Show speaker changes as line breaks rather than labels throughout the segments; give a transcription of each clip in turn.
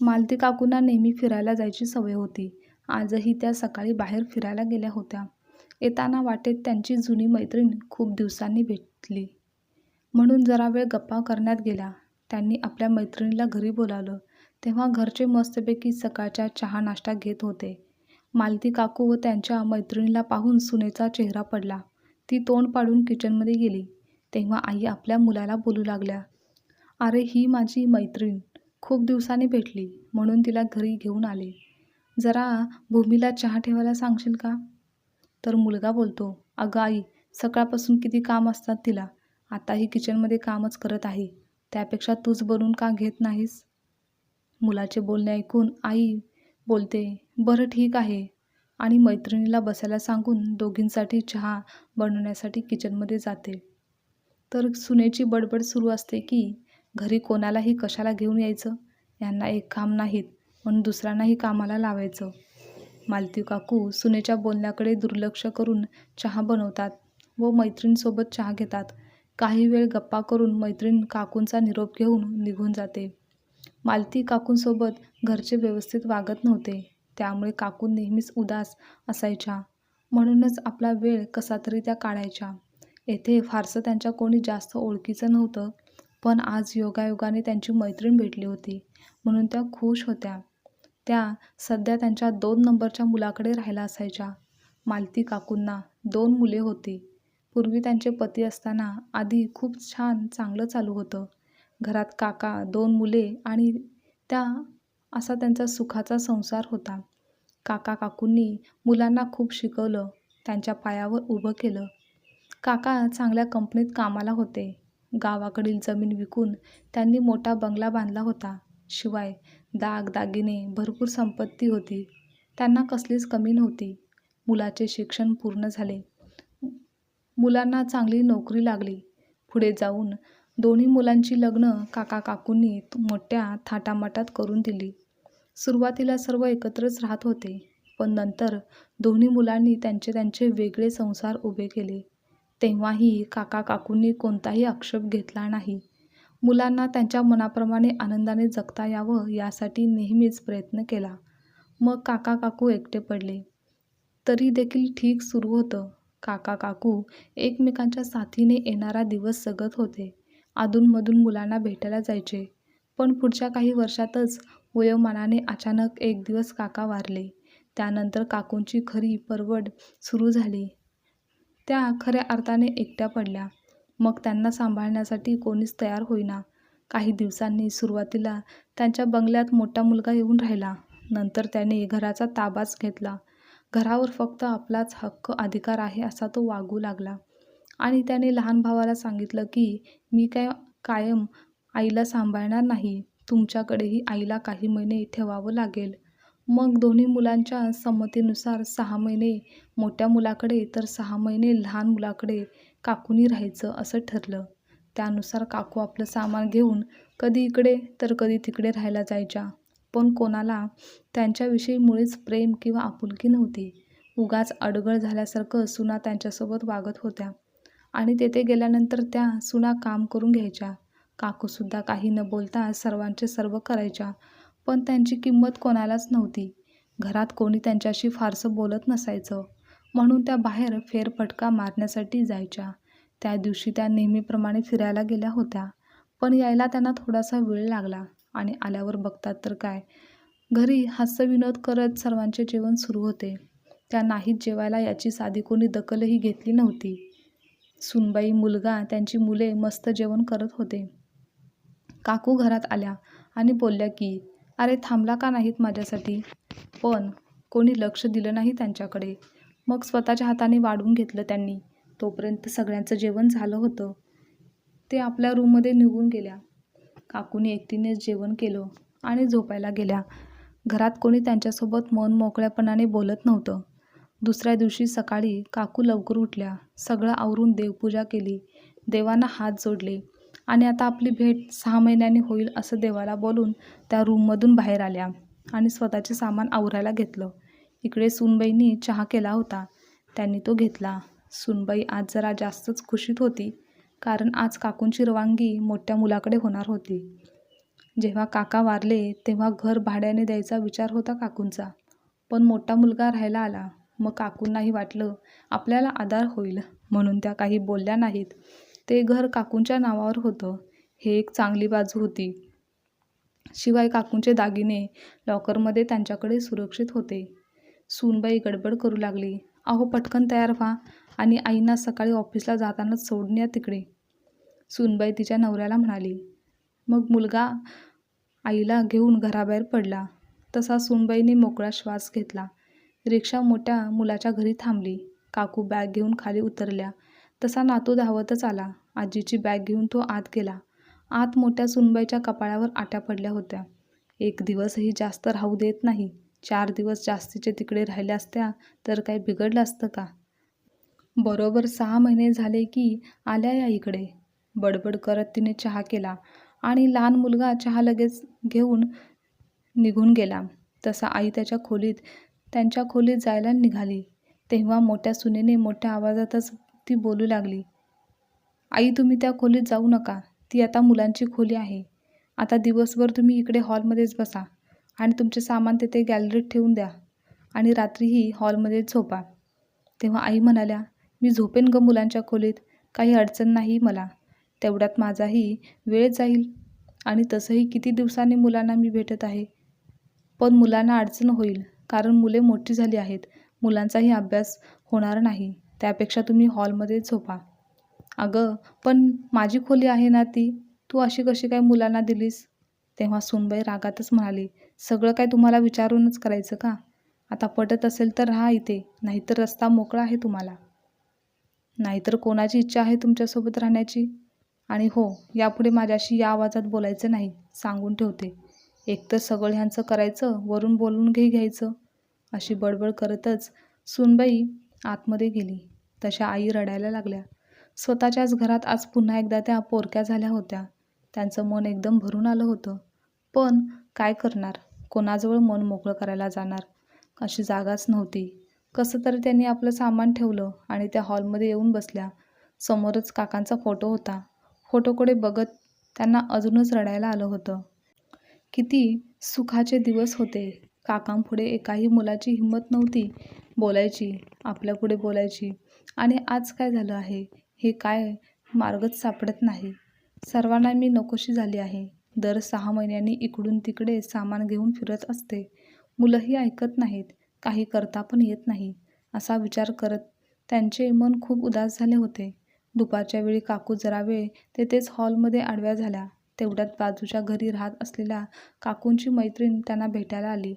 मालती काकूंना नेहमी फिरायला जायची सवय होती. आजही त्या सकाळी बाहेर फिरायला गेल्या होत्या. येताना वाटेत त्यांची जुनी मैत्रीण खूप दिवसांनी भेटली म्हणून जरा वेळ गप्पा करण्यात गेल्या. त्यांनी आपल्या मैत्रिणीला घरी बोलावलं तेव्हा घरचे मस्तपैकी सकाळच्या चहा-नाश्ता घेत होते. मालती काकू व त्यांच्या मैत्रिणीला पाहून सुनेचा चेहरा पडला. ती तोंड पाडून किचनमध्ये गेली तेव्हा आई आपल्या मुलाला बोलू लागल्या, "अरे ही माझी मैत्रीण खूप दिवसांनी भेटली म्हणून तिला घरी घेऊन आले. जरा भूमीला चहा ठेवायला सांगशील का? " तर मुलगा बोलतो, "अगं आई, सकाळपासून किती काम असतात तिला. आताही किचनमध्ये कामच करत आहे. त्यापेक्षा तूच बनवून का घेत नाहीस? " मुलाचे बोलणे ऐकून आई बोलते, "बरं ठीक आहे" आणि मैत्रिणीला बसायला सांगून दोघींसाठी चहा बनवण्यासाठी किचनमध्ये जाते. तर सुनेची बडबड सुरू असते की, घरी कोणालाही कशाला घेऊन यायचं? यांना एक काम नाहीत म्हणून दुसऱ्यांनाही कामाला लावायचं. मालती काकू सुनेच्या बोलण्याकडे दुर्लक्ष करून चहा बनवतात व मैत्रिणीसोबत चहा घेतात. काही वेळ गप्पा करून मैत्रीण काकूंचा निरोप घेऊन निघून जाते. मालती काकूंसोबत घरचे व्यवस्थित वागत नव्हते त्यामुळे काकू नेहमीच उदास असायच्या. म्हणूनच आपला वेळ कसा तरी त्या काढायच्या. येथे फारसं त्यांच्या कोणी जास्त ओळखीचं नव्हतं पण आज योगायोगाने त्यांची मैत्रीण भेटली होती म्हणून त्या खुश होत्या. त्या सध्या त्यांच्या दोन नंबरच्या मुलाकडे राहायला असायच्या. मालती काकूंना दोन मुले होती. पूर्वी त्यांचे पती असताना आधी खूप छान चांगलं चालू होतं. घरात काका, दोन मुले आणि त्या असा त्यांचा सुखाचा संसार होता. काका-काकूंनी मुलांना खूप शिकवलं, त्यांच्या पायावर उभं केलं. काका चांगल्या कंपनीत कामाला होते. गावाकडील जमीन विकून त्यांनी मोठा बंगला बांधला होता. शिवाय दागदागिने, भरपूर संपत्ती होती. त्यांना कसलीच कमी नव्हती. मुलाचे शिक्षण पूर्ण झाले. मुलांना चांगली नोकरी लागली. पुढे जाऊन दोन्ही मुलांची लग्न काका-काकूंनी मोठ्या थाटामाटात करून दिली. सुरुवातीला सर्व एकत्रच राहत होते पण नंतर दोन्ही मुलांनी त्यांचे त्यांचे वेगळे संसार उभे केले. तेव्हाही काका-काकूंनी कोणताही आक्षेप घेतला नाही. मुलांना त्यांच्या मनाप्रमाणे आनंदाने जगता यावं यासाठी नेहमीच प्रयत्न केला. मग काका-काकू एकटे पडले तरी देखील ठीक सुरू होतं. काका-काकू एकमेकांच्या साथीने येणारा दिवस जगत होते. अधूनमधून मुलांना भेटायला जायचे. पण पुढच्या काही वर्षातच वयोमानाने अचानक एक दिवस काका वारले. त्यानंतर काकूंची खरी परवड सुरू झाली. त्या खऱ्या अर्थाने एकट्या पडल्या. मग त्यांना सांभाळण्यासाठी कोणीच तयार होईना. काही दिवसांनी सुरुवातीला त्यांच्या बंगल्यात मोठा मुलगा येऊन राहिला. नंतर त्याने घराचा ताबाच घेतला. घरावर फक्त आपलाच हक्क अधिकार आहे असा तो वागू लागला आणि त्याने लहान भावाला सांगितलं की मी काय कायम आईला सांभाळणार नाही. तुमच्याकडेही आईला काही महिने ठेवावं लागेल. मग दोन्ही मुलांच्या संमतीनुसार सहा महिने मोठ्या मुलाकडे तर सहा महिने लहान मुलाकडे काकूनी राहायचं असं ठरलं. त्यानुसार काकू आपलं सामान घेऊन कधी इकडे तर कधी तिकडे राहायला जायच्या. पण कोणाला त्यांच्याविषयी मुळीच प्रेम किंवा आपुलकी नव्हती. उगाच अडगळ झाल्यासारखं सुना त्यांच्यासोबत वागत होत्या आणि तेथे गेल्यानंतर त्या सुना काम करून घ्यायच्या. काकूसुद्धा काही न बोलता सर्वांचे सर्व करायच्या पण त्यांची किंमत कोणालाच नव्हती. घरात कोणी त्यांच्याशी फारसं बोलत नसायचं म्हणून त्या बाहेर फेरफटका मारण्यासाठी जायच्या. त्या दिवशी त्या नेहमीप्रमाणे फिरायला गेल्या होत्या पण यायला त्यांना थोडासा वेळ लागला आणि आल्यावर बघतात तर काय, घरी हास्यविनोद करत सर्वांचे जेवण सुरू होते. त्या नाहीत जेवायला याची साधी कोणी दखलही घेतली नव्हती. सुनबाई मुलगा, त्यांची मुले मस्त जेवण करत होते. काकू घरात आल्या आणि बोलल्या की, "अरे थांबला का नाहीत माझ्यासाठी? " पण कोणी लक्ष दिलं नाही त्यांच्याकडे. मग स्वतःच्या हाताने वाढून घेतलं त्यांनी. तोपर्यंत सगळ्यांचं जेवण झालं होतं. ते आपल्या रूममध्ये निघून गेल्या. काकूने एकटीनेच जेवण केलं आणि झोपायला गेल्या. घरात कोणी त्यांच्यासोबत मन मोकळ्यापणाने बोलत नव्हतं. दुसऱ्या दिवशी सकाळी काकू लवकर उठल्या. सगळं आवरून देवपूजा केली. देवांना हात जोडले आणि आता आपली भेट सहा महिन्यांनी होईल असं देवाला बोलून त्या रूममधून बाहेर आल्या आणि स्वतःचे सामान आवरायला घेतलं. इकडे सुनबाईंनी चहा केला होता. त्यांनी तो घेतला. सुनबाई आज जरा जास्तच खुशीत होती कारण आज काकूंची रवानगी मोठ्या मुलाकडे होणार होती. जेव्हा काका वारले तेव्हा घर भाड्याने द्यायचा विचार होता काकूंचा पण मोठा मुलगा राहायला आला मग काकूंनाही वाटलं आपल्याला आधार होईल म्हणून त्या काही बोलल्या नाहीत ते घर काकूंच्या नावावर होतं. हे एक चांगली बाजू होती. शिवाय काकूंचे दागिने लॉकरमध्ये त्यांच्याकडे सुरक्षित होते. सूनबाई गडबड करू लागली. अहो पटकन तयार व्हा आणि आईंना सकाळी ऑफिसला जातानाच सोडून या तिकडे. सूनबाई तिच्या नवऱ्याला म्हणाली. मग मुलगा आईला घेऊन घराबाहेर पडला. तसा सूनबाईने मोकळा श्वास घेतला. रिक्षा मोठ्या मुलाच्या घरी थांबली. काकू बॅग घेऊन खाली उतरल्या. तसा नातू धावतच आला. आजीची बॅग घेऊन तो आत गेला. आत मोठ्या सुनबाईच्या कपाळावर आट्या पडल्या होत्या. एक दिवसही जास्त राहू देत नाही. चार दिवस जास्तीचे तिकडे राहिल्या असत्या तर काय बिघडलं असतं का? बरोबर सहा महिने झाले की आल्या या इकडे. बडबड करत तिने चहा केला आणि लहान मुलगा चहा लगेच घेऊन निघून गेला. तसा आई त्याच्या खोलीत त्यांच्या खोलीत जायला निघाली. तेव्हा मोठ्या सुनेने मोठ्या आवाजातच ती बोलू लागली. आई तुम्ही त्या खोलीत जाऊ नका. ती आता मुलांची खोली आहे. आता दिवसभर तुम्ही इकडे हॉलमध्येच बसा आणि तुमचे सामान तिथे गॅलरीत ठेवून द्या आणि रात्रीही हॉलमध्येच झोपा. तेव्हा आई म्हणाल्या मी झोपेन ग मुलांच्या खोलीत. काही अडचण नाही मला. तेवढ्यात माझाही वेळ जाईल आणि तसंही किती दिवसांनी मुलांना मी भेटत आहे. पण मुलांना अडचण होईल कारण मुले मोठी झाली आहेत. मुलांचाही अभ्यास होणार नाही. त्यापेक्षा तुम्ही हॉलमध्ये झोपा. अगं पण माझी खोली आहे ना ती. तू अशी कशी काय मुलांना दिलीस? तेव्हा सुनबाई रागातच म्हणाली सगळं काय तुम्हाला विचारूनच करायचं का? आता पटत असेल तर राहा इथे नाहीतर रस्ता मोकळा आहे तुम्हाला. नाहीतर कोणाची इच्छा आहे तुमच्यासोबत राहण्याची? आणि हो यापुढे माझ्याशी या आवाजात बोलायचं नाही सांगून ठेवते. एकतर सगळं ह्यांचं करायचं वरून बोलून घे घ्यायचं अशी बडबड करतच सुनबाई आतमध्ये गेली. तशा आई रडायला लागल्या. स्वतःच्याच घरात आज पुन्हा एकदा त्या पोरक्या झाल्या होत्या. त्यांचं मन एकदम भरून आलं होतं. पण काय करणार? कोणाजवळ मन मोकळं करायला जाणार? अशी जागाच नव्हती. कसं तरी त्यांनी आपलं सामान ठेवलं आणि त्या हॉलमध्ये येऊन बसल्या. समोरच काकांचा फोटो होता. फोटोकडे बघत त्यांना अजूनच रडायला आलं होतं. किती सुखाचे दिवस होते. काकांपुढे एकाही मुलाची हिंमत नव्हती. बोलायची आपल्या पुढे बोलायची. आणि आज काय झालं आहे? हे काय मार्गच सापडत नाही. सर्वांना मी नकोशी झाली आहे. दर सहा महिन्यांनी इकडून तिकडे सामान घेऊन फिरत असते. मुलंही ऐकत नाहीत. काही करता पण येत नाही. असा विचार करत त्यांचे मन खूप उदास झाले होते. दुपारच्या वेळी काकू जरा वेळ तेथेच हॉलमध्ये आडव्या झाल्या. तेवढ्यात बाजूच्या घरी राहत असलेल्या काकूंची मैत्रीण त्यांना भेटायला आली.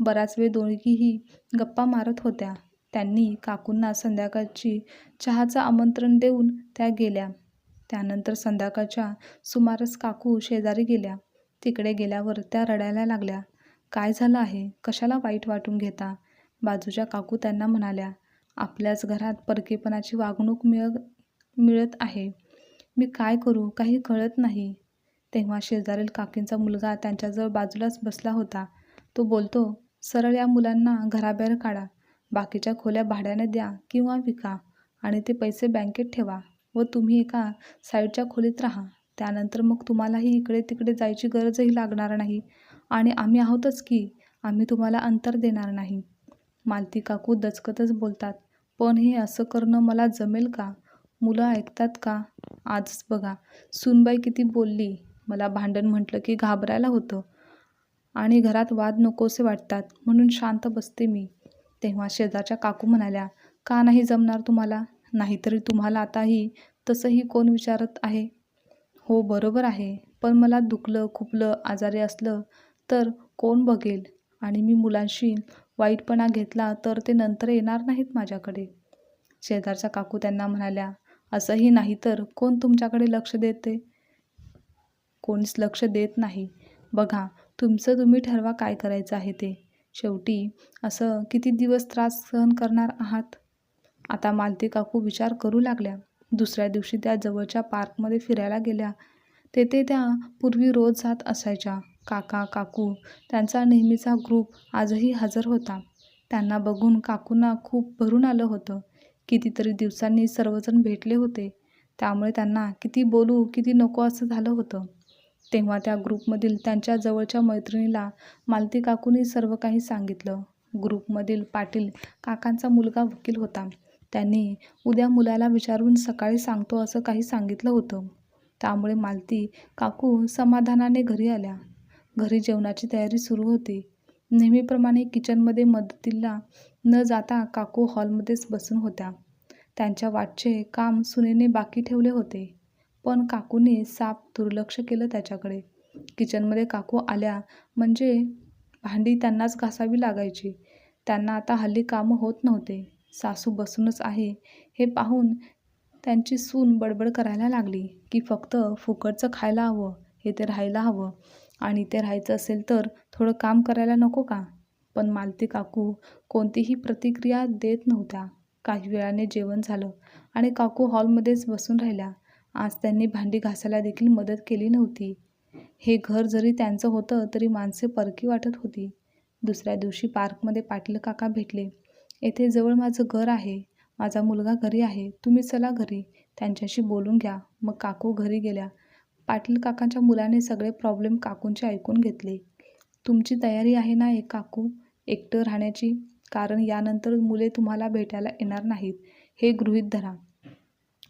बराच वेळ दोघीही गप्पा मारत होत्या. त्यांनी काकूंना संध्याकाळची चहाचं आमंत्रण देऊन त्या गेल्या. त्यानंतर संध्याकाळच्या सुमारास काकू शेजारी गेल्या. तिकडे गेल्यावर त्या रडायला लागल्या. काय झालं आहे? कशाला वाईट वाटून घेता? बाजूच्या काकू त्यांना म्हणाल्या. आपल्याच घरात परकेपणाची वागणूक मिळ मिळत आहे. मी काय करू? काही कळत नाही. तेव्हा शेजारील काकींचा मुलगा त्यांच्याजवळ बाजूलाच बसला होता. तो बोलतो सरळ या मुलांना घराबाहेर काढा. बाकीच्या खोल्या भाड्याने द्या किंवा विका आणि ते पैसे बँकेत ठेवा व तुम्ही एका साईडच्या खोलीत राहा. त्यानंतर मग तुम्हालाही इकडे तिकडे जायची गरजही लागणार नाही. आणि आम्ही आहोतच की आम्ही तुम्हाला अंतर देणार नाही. मालती काकू दचकतच बोलतात पण हे असं करणं मला जमेल का? मुलं ऐकतात का? आजच बघा. सुनबाई किती बोलली. मला भांडण म्हटलं की घाबरायला होतं. आणि घरात वाद नकोसे वाटतात म्हणून शांत बसते मी. तेव्हा शेजारच्या काकू म्हणाल्या का नाही जमणार तुम्हाला? नाहीतरी तुम्हाला आताही तसंही कोण विचारत आहे? हो बरोबर आहे. पण मला दुखलं खुपलं आजारी असलं तर कोण बघेल? आणि मी मुलांशी वाईटपणा घेतला तर ते नंतर येणार नाहीत माझ्याकडे. शेजारच्या काकू त्यांना म्हणाल्या असंही नाही तर कोण तुमच्याकडे लक्ष देते? कोणीच लक्ष देत नाही. बघा तुमचं तुम्ही ठरवा काय करायचं आहे ते. शेवटी असं किती दिवस त्रास सहन करणार आहात? आता मालती काकू विचार करू लागल्या. दुसऱ्या दिवशी त्या जवळच्या पार्कमध्ये फिरायला गेल्या. तेथे त्या पूर्वी रोज जात असायच्या. काका काकू त्यांचा नेहमीचा ग्रुप आजही हजर होता. त्यांना बघून काकूंना खूप भरून आलं होतं. कितीतरी दिवसांनी सर्वजण भेटले होते. त्यामुळे त्यांना किती बोलू किती नको असं झालं होतं. तेव्हा त्या ग्रुपमधील त्यांच्या जवळच्या मैत्रिणीला मालती काकूंनी सर्व काही सांगितलं. ग्रुपमधील पाटील काकांचा मुलगा वकील होता. त्यांनी उद्या मुलाला विचारून सकाळी सांगतो असं काही सांगितलं होतं. त्यामुळे मालती काकू समाधानाने घरी आल्या. घरी जेवणाची तयारी सुरू होती. नेहमीप्रमाणे किचनमध्ये मदतीला न जाता काकू हॉलमध्येच बसून होत्या. त्यांच्या वाटचे काम सुनेने बाकी ठेवले होते. पण काकूने साप दुर्लक्ष केलं त्याच्याकडे. किचनमध्ये काकू आल्या म्हणजे भांडी त्यांनाच घासावी लागायची. त्यांना आता हल्ली कामं होत नव्हते. सासू बसूनच आहे. हे पाहून त्यांची सून बडबड करायला लागली की फक्त फुकटचं खायला हवं हे ते राहायला हवं. आणि ते राहायचं असेल तर थोडं काम करायला नको का? पण मालती काकू कोणतीही प्रतिक्रिया देत नव्हत्या. काही वेळाने जेवण झालं आणि काकू हॉलमध्येच बसून राहिल्या. आज त्यांनी भांडी घासायला देखील मदत केली नव्हती. हे घर जरी त्यांचं होतं तरी माणसे परकी वाटत होती. दुसऱ्या दिवशी पार्कमध्ये पाटील काका भेटले. येथे जवळ माझं घर आहे. माझा मुलगा घरी आहे. तुम्ही चला घरी. त्यांच्याशी बोलून घ्या. मग काकू घरी गेल्या. पाटील काकांच्या मुलाने सगळे प्रॉब्लेम काकूंचे ऐकून घेतले. तुमची तयारी आहे ना एक काकू? एकटं राहण्याची? कारण यानंतर मुले तुम्हाला भेटायला येणार नाहीत. हे गृहीत धरा.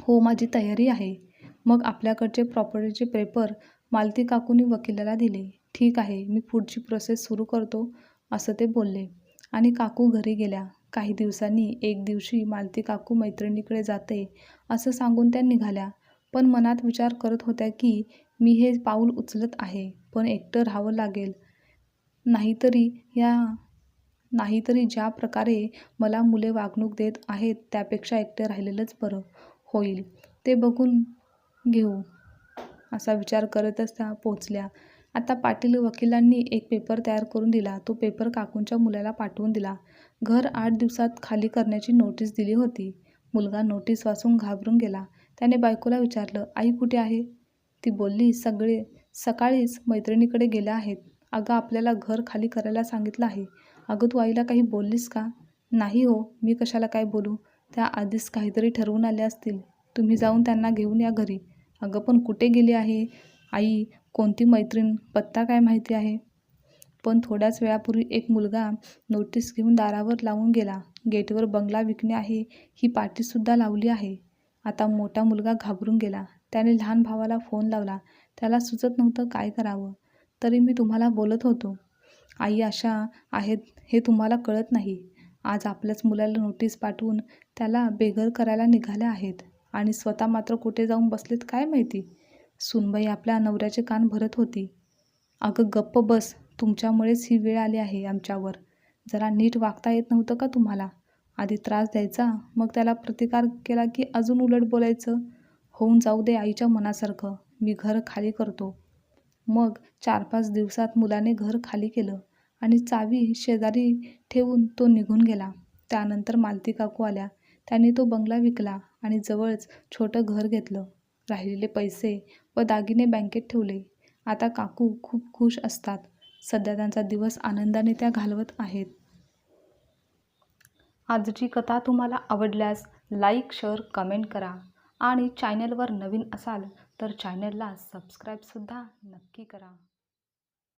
हो माझी तयारी आहे. मग आपल्याकडचे प्रॉपर्टीचे पेपर मालती काकूनी वकिलाला दिले. ठीक आहे मी पुढची प्रोसेस सुरू करतो असं ते बोलले. आणि काकू घरी गेल्या. काही दिवसांनी एक दिवशी मालती काकू मैत्रिणीकडे जाते असं सांगून त्या निघाल्या. पण मनात विचार करत होत्या की मी हे पाऊल उचलत आहे पण एकटं राहावं लागेल. नाहीतरी या नाहीतरी ज्या प्रकारे मला मुले वागणूक देत आहेत त्यापेक्षा एकटे राहिलेलंच बरं होईल. ते बघून घेऊ. असा विचार करतच त्या पोचल्या. आता पाटील वकिलांनी एक पेपर तयार करून दिला. तो पेपर काकूंच्या मुलाला पाठवून दिला. घर आठ दिवसात खाली करण्याची नोटीस दिली होती. मुलगा नोटीस वाचून घाबरून गेला. त्याने बायकोला विचारलं आई कुठे आहे? ती बोलली सगळे सकाळीच मैत्रिणीकडे गेल्या आहेत. अगं आपल्याला घर खाली करायला सांगितलं आहे. अगं तू आईला काही बोललीस का? नाही हो. मी कशाला काय बोलू? त्या आधीच काहीतरी ठरवून आल्या असतील. तुम्ही जाऊन त्यांना घेऊन या घरी. अगं पण कुठे गेली आहे? आई कोणती मैत्रीण? पत्ता काय माहिती आहे? पण थोड्याच वेळापूर्वी एक मुलगा नोटीस घेऊन दारावर लावून गेला. गेटवर बंगला विकणे आहे ही पाटीसुद्धा लावली आहे. आता मोठा मुलगा घाबरून गेला. त्याने लहान भावाला फोन लावला. त्याला सुचत नव्हतं काय करावं. तरी मी तुम्हाला बोलत होतो. आई अशा आहेत हे तुम्हाला कळत नाही. आज आपल्याच मुलाला नोटीस पाठवून त्याला बेघर करायला निघाल्या आहेत. आणि स्वतः मात्र कुठे जाऊन बसलेत काय माहिती? सुनबाई आपल्या नवऱ्याचे कान भरत होती. अगं गप्प बस तुमच्यामुळेच ही वेळ आली आहे आमच्यावर. जरा नीट वागता येत नव्हतं का तुम्हाला? आधी त्रास द्यायचा मग त्याला प्रतिकार केला की अजून उलट बोलायचं? होऊन जाऊ दे आईच्या मनासारखं मी घर खाली करतो. मग चार पाच दिवसात मुलाने घर खाली केलं आणि चावी शेजारी ठेवून तो निघून गेला. त्यानंतर मालती काकू आल्या. त्याने तो बंगला विकला आणि जवळच छोटं घर घेतलं. राहिलेले पैसे व दागिने बँकेत ठेवले. आता काकू खूप खुश असतात. सध्या त्यांचा दिवस आनंदाने त्या घालवत आहेत. आजची कथा तुम्हाला आवडल्यास लाईक शेअर कमेंट करा. आणि चॅनलवर नवीन असाल तर चॅनलला सबस्क्राईबसुद्धा नक्की करा.